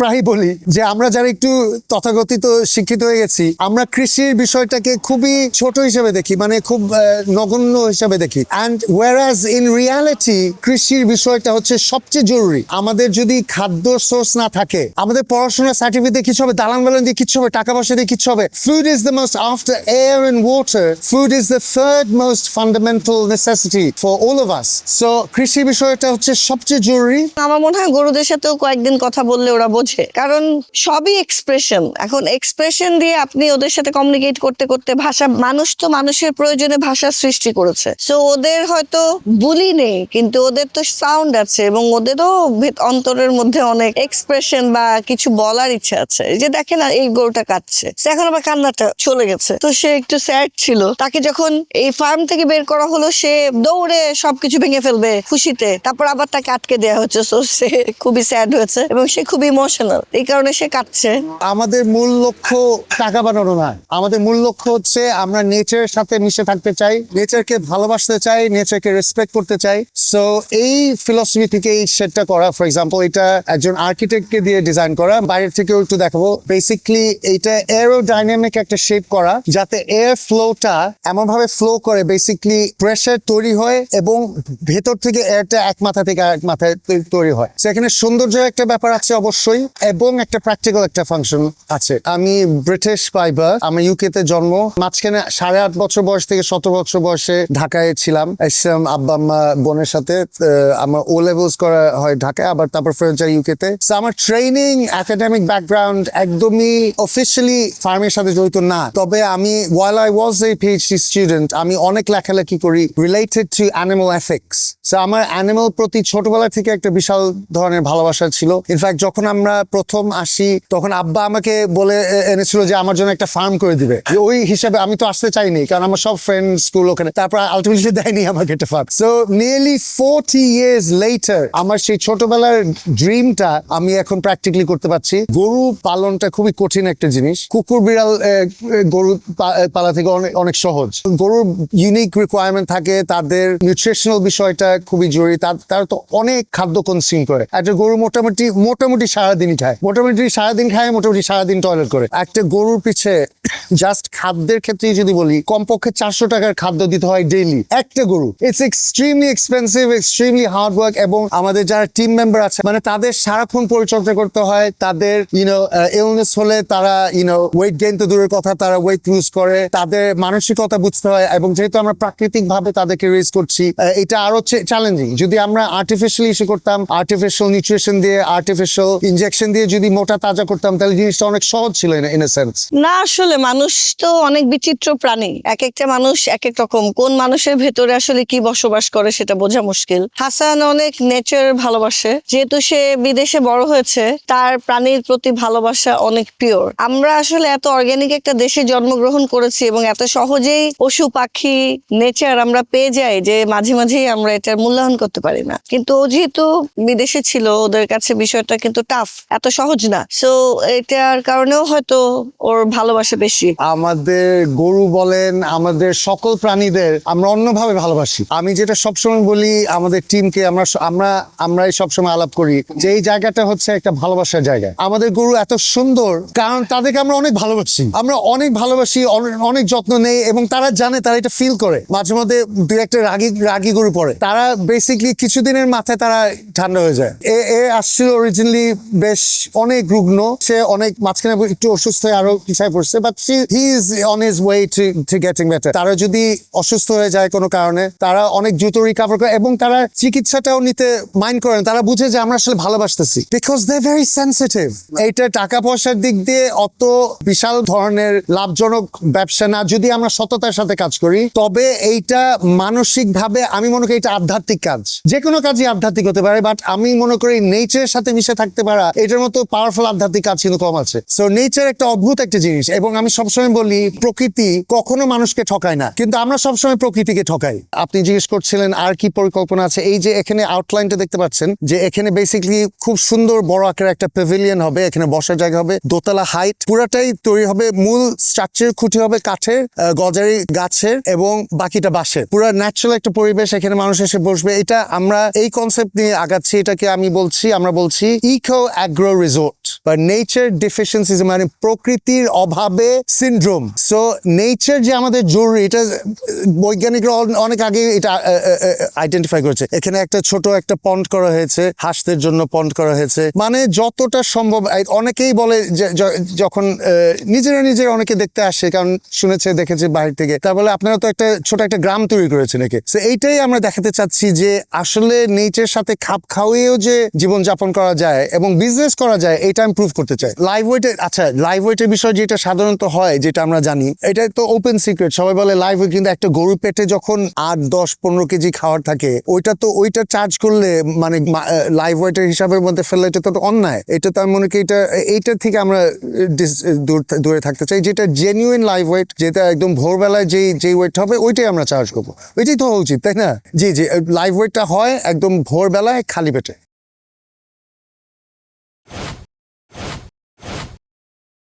প্রায় বলি যে আমরা যারা একটু তথাকথিত শিক্ষিত হয়ে গেছি, আমরা কৃষির বিষয়টাকে খুবই ছোট হিসেবে দেখি মানে খুব নগণ্য হিসেবে দেখি। অ্যান্ড ওয়ারাজ ইন রিয়ালিটি কৃষির বিষয়টা হচ্ছে সবচেয়ে জরুরি। আমাদের যদি খাদ্য সোর্স না থাকে, আমাদের পড়াশোনা সার্টিফিকেট কিছু হবে, দালান বালান দিয়ে কিছু হবে, টাকা পয়সা দিয়ে কিছু হবে food is the most after air and water food is the third most fundamental necessity for all of us so কৃষি বিষয়টা হচ্ছে সবচেয়ে জরুরি। আমার মনে হয় গরুদের সাথেও কয়েকদিন কথা বললে ওরা বোঝে। কারণ সবই এক্সপ্রেশন এখন এক্সপ্রেশন দিয়ে আপনি ওদের সাথে কমিউনিকেট করতে করতে ভাষা, মানুষ তো মানুষের প্রয়োজনে ভাষা সৃষ্টি করেছে। সো ওদের হয়তো বুলি নেই, কিন্তু ওদের তো সাউন্ড আছে এবং ওদেরও অন্তরের মধ্যে অনেক এক্সপ্রেশন বা কিছু বলার ইচ্ছা আছে। যে দেখেন এই গরুটা কাটছে। সে এখন আবার কান্নাটা চলে গেছে। তো সে একটু স্যাড ছিল। তাকে যখন এই ফার্ম থেকে বের করা হলো, সে দৌড়ে সবকিছু ভেঙে ফেলবে খুশিতে। তারপর আবার তাকে আটকে দেওয়া হচ্ছে। সো সে খুবই স্যাড হয়েছে এবং সে খুবই ইমোশনাল এই কারণে সে কাটছে। আমাদের মূল লক্ষ্য টাকা বানানো না। আমাদের মূল লক্ষ্য হচ্ছে আমরা নেচারের সাথে মিশে থাকতে চাই নেচারকে ভালোবাসতে চাই নেচারকে রেসপেক্ট করতে চাই। সো এই ফিলসফি থেকে এই সেটটা করা ফর এক্সাম্পল এটা একজন আর্কিটেক্টকে দিয়ে ডিজাইন করা। বাইরের থেকেও একটু দেখাবো। বেসিকলি এইটা এরোডাইনামিক একটা শেপ করা, যাতে এয়ার ফ্লোটা এমন ভাবে ফ্লো করে বেসিকলি প্রেসার তৈরি হয় এবং ভেতর থেকে এয়ারটা এক মাথা থেকে আরেক মাথায় তৈরি হয়। সেখানে সৌন্দর্যের একটা ব্যাপার আছে অবশ্যই। এবং একটা প্র্যাকটিক্যাল একটা ফাংশন আছে। আমি ব্রিটিশ ফাইবার আমি ইউকে তে জন্ম, মাঝখানে সাড়ে আট বছর বয়স থেকে সতেরো বছর বয়সে ঢাকায় ছিলাম। এসেছিলাম আব্বা, আম্মা, বোনের সাথে আমার ও লেভেলস করা হয় ঢাকায়, আবার তারপর ফেরত যাই ইউকে তে। আমার ট্রেনিং একাডেমিক ব্যাকগ্রাউন্ড একদমই অফিসিয়ালি ফার্মের সাথে জড়িত না। তবে আমি while I was a PhD student আমি অনেক লেখালেখি করি related to animal ethics so আমার অ্যানিমাল প্রতি ছোটবেলা থেকে একটা বিশাল ধরনের ভালোবাসা ছিল। ইনফ্যাক্ট যখন আমরা প্রথম আসি, তখন আব্বা আমাকে বলে এনেছিল যে আমার জন্য একটা ফার্ম করে দিবে। ওই হিসাবে আমি তো আসতে চাইনি, কারণ আমার সব ফ্রেন্ড স্কুল ওখানে, তারপর আলটিমেটলি দেয়নি আমাকে একটা farm so nearly forty years later আমার সেই ছোটবেলার ড্রিমটা আমি এখন প্র্যাকটিক্যালি করতে পারছি। গরু পালনটা খুবই কঠিন একটা জিনিস। কুকুর বিড়াল গরু পালা থেকে অনেক সহজ। গরুর ইউনিক রিকোয়ারমেন্ট থাকে, তাদের নিউট্রিশনাল বিষয়টা খুবই জরুরি, তার তো অনেক খাদ্য কনজিউম করে। একটা গরু মোটামুটি মোটামুটি সারাদিনই খায়। মোটামুটি সারাদিন খায়, মোটামুটি সারাদিন টয়লেট করে। একটা গরুর পিছে জাস্ট খাদ্যের ক্ষেত্রে যদি বলি, কমপক্ষে চারশো টাকার খাদ্য দিতে হয় ডেইলি একটা গরু। It's extremely expensive extremely hard work এবং আমাদের যারা টিম মেম্বার আছে মানে তাদের সারাক্ষণ পরিচর্যা করতে হয়, তাদের ইউনো ইলনেস হলে তারা ইউনো ওয়েট গেইন তো দূরের কথা, তারা ওয়েট লুজ করে, তাদের মানসিকতা বুঝতে হয় এবং যেহেতু আমরা প্রাকৃতিক ভাবে তাদেরকে রেজ করছি এটা আরও চ্যালেঞ্জিং যদি আমরা আর্টিফিশিয়ালি ইস্যু করতাম আর্টিফিশিয়াল নিউট্রিশন দিয়ে আর্টিফিশিয়াল ইনজেকশন দিয়ে যদি মোটা তাজা করতাম, তাহলে জিনিসটা অনেক সহজ ছিল ইন এ সেন্স না, আসলে মানুষ তো অনেক বিচিত্র প্রাণী। এক একটা মানুষ এক এক রকম। কোন মানুষের ভেতরে আসলে কি বসবাস করে সেটা বোঝা মুশকিল। হাসান অনেক নেচার ভালোবাসে। যেহেতু সে বিদেশে বড় হয়েছে, তার প্রাণীর প্রতি ভালোবাসা অনেক পিওর আমরা আসলে এত অর্গানিক একটা দেশে জন্মগ্রহণ করেছি এবং এত সহজেই পশু, পাখি নেচার আমরা পেয়ে যাই যে মাঝে মাঝেই আমরা এটার মূল্যায়ন করতে পারি না। কিন্তু ও যেহেতু বিদেশে ছিল, ওদের কাছে বিষয়টা কিন্তু টাফ এত সহজ না। সো এটার কারণেও হয়তো ওর ভালোবাসা বেশি। আমাদের গরু বলেন, আমাদের সকল প্রাণীদের আমরা অন্যভাবে ভালোবাসি। আমি যেটা সবসময় বলি, আমাদের টিমকে আমরা আমরা, আমরাই সবসময় আলাপ করি যে এই জায়গাটা হচ্ছে একটা ভালোবাসার জায়গা। আমাদের গরু এত সুন্দর, কারণ তাদেরকে আমরা অনেক ভালোবাসি। আমরা অনেক ভালোবাসি, অনে- অনেক যত্ন নেই এবং তারা জানে, তারা এটা ফিল করে। মাঝে মধ্যে দু একটা রাগি রাগি গরু পড়ে। তারা বেসিকলি কিছুদিনের মাথায় তারা ঠান্ডা হয়ে যায়। এ আসছিল অরিজিনালি বেশ অনেক রুগ্ন। সে অনেক মাঝখানে একটু অসুস্থ হয়ে আরও পিছায় পড়ছে but he is on his way to getting better তারা যদি অসুস্থ হয়ে যায় কোনো কারণে, তারা অনেক দ্রুত রিকভার করে এবং তারা চিকিৎসাটাও নিতে মাইন্ড করেন তারা বুঝে যে আমরা আসলে ভালোবাসতেছি। বিকজ দে ভেরি সেন্সিটিভ এইটা টাকা পয়সার দিক দিয়ে অত বিশাল ধরনের লাভজনক ব্যবসা না। যদি আমরা সততার সাথে কাজ করি, তবে এইটা মানসিক ভাবে আমি মনে করি এটা আধ্যাত্মিক কাজ। যে কোনো কাজই আধ্যাত্মিক হতে পারে বাট আমি মনে করি নেচারের সাথে মিশে থাকতে পারা এটার মতো পাওয়ারফুল আধ্যাত্মিক কাজ কিন্তু কম আছে। সো নেচার একটা অদ্ভুত একটা জিনিস এবং আমি সবসময় বলি, প্রকৃতি কখনো মানুষকে ঠকায় না, কিন্তু আমরা সবসময় প্রকৃতিকে ঠকাই। আপনি জিজ্ঞেস করছিলেন, আর কি পরিকল্পনা আছে? এই যে এখানে আউটলাইনটা দেখতে পাচ্ছেন, যে এখানে বেসিক্যালি খুব সুন্দর বড় আকারের একটা প্যাভিলিয়ন হবে, এখানে বসার জায়গা হবে, দোতলা হাইট পুরাটাই তৈরি হবে, মূল স্ট্রাকচার খুঁটি হবে কাঠের গজারি গাছের এবং বাকিটা বাঁশের। পুরো ন্যাচারাল একটা পরিবেশ এখানে মানুষ এসে বসবে। এটা আমরা এই কনসেপ্ট নিয়ে আগাচ্ছি, এটাকে আমি বলছি, আমরা বলছি ইকো অ্যাগ্রো রিসোর্ট বা নেচার ডেফিসিয়েন্সি মানে প্রকৃতির অভাবে সিনড্রোম সো নেচার যে আমাদের জরুরি, এটা বৈজ্ঞানিকরা অনেক আগে এটা আইডেন্টিফাই করেছে। এখানে একটা ছোট একটা পন্ড করা হয়েছে, হাঁসদের জন্য পন্ড করা হয়েছে। মানে যতটা সম্ভব অনেকেই বলে যখন নিজেরা নিজেরা অনেকে দেখতে আসে, কারণ শুনেছে, দেখেছে বাইরে থেকে। তার বলে আপনারা তো একটা ছোট একটা গ্রাম তৈরি করেছেন নাকি তো এইটাই আমরা দেখাতে চাচ্ছি যে আসলে নেচার সাথে খাপ খাওয়িয়েও যে জীবন যাপন করা যায় এবং বিজনেস করা যায়, এটা আমি প্রুভ করতে চাই। লাইভ ওয়েটের আচ্ছা লাইভ ওয়েটের বিষয় যেটা সাধারণত হয়, যেটা আমরা জানি, এটা তো ওপেন সিক্রেট সবাই বলে লাইভ ওয়েট কিন্তু একটা গরু পেটে যখন আট, দশ, পনেরো কেজি খাওয়ার থাকে, ওইটা তো, ওইটা চার্জ করলে মানে লাইভ ওয়েটের হিসাবের মধ্যে ফেললে এটা তো অন্যায়। এটা তো আমি মনে করি এটা, এইটা থেকে আমরা দূরে থাকতে চাই, যেটা জেনুইন লাইভ ওয়েট যেটা একদম ভোরবেলায় যেই যেই ওয়েট হবে, ওইটাই আমরা চার্জ করব। ওইটাই তো হওয়া উচিত, তাই না? জি জি লাইভ ওয়েটটা হয় একদম ভোরবেলায় খালি পেটে।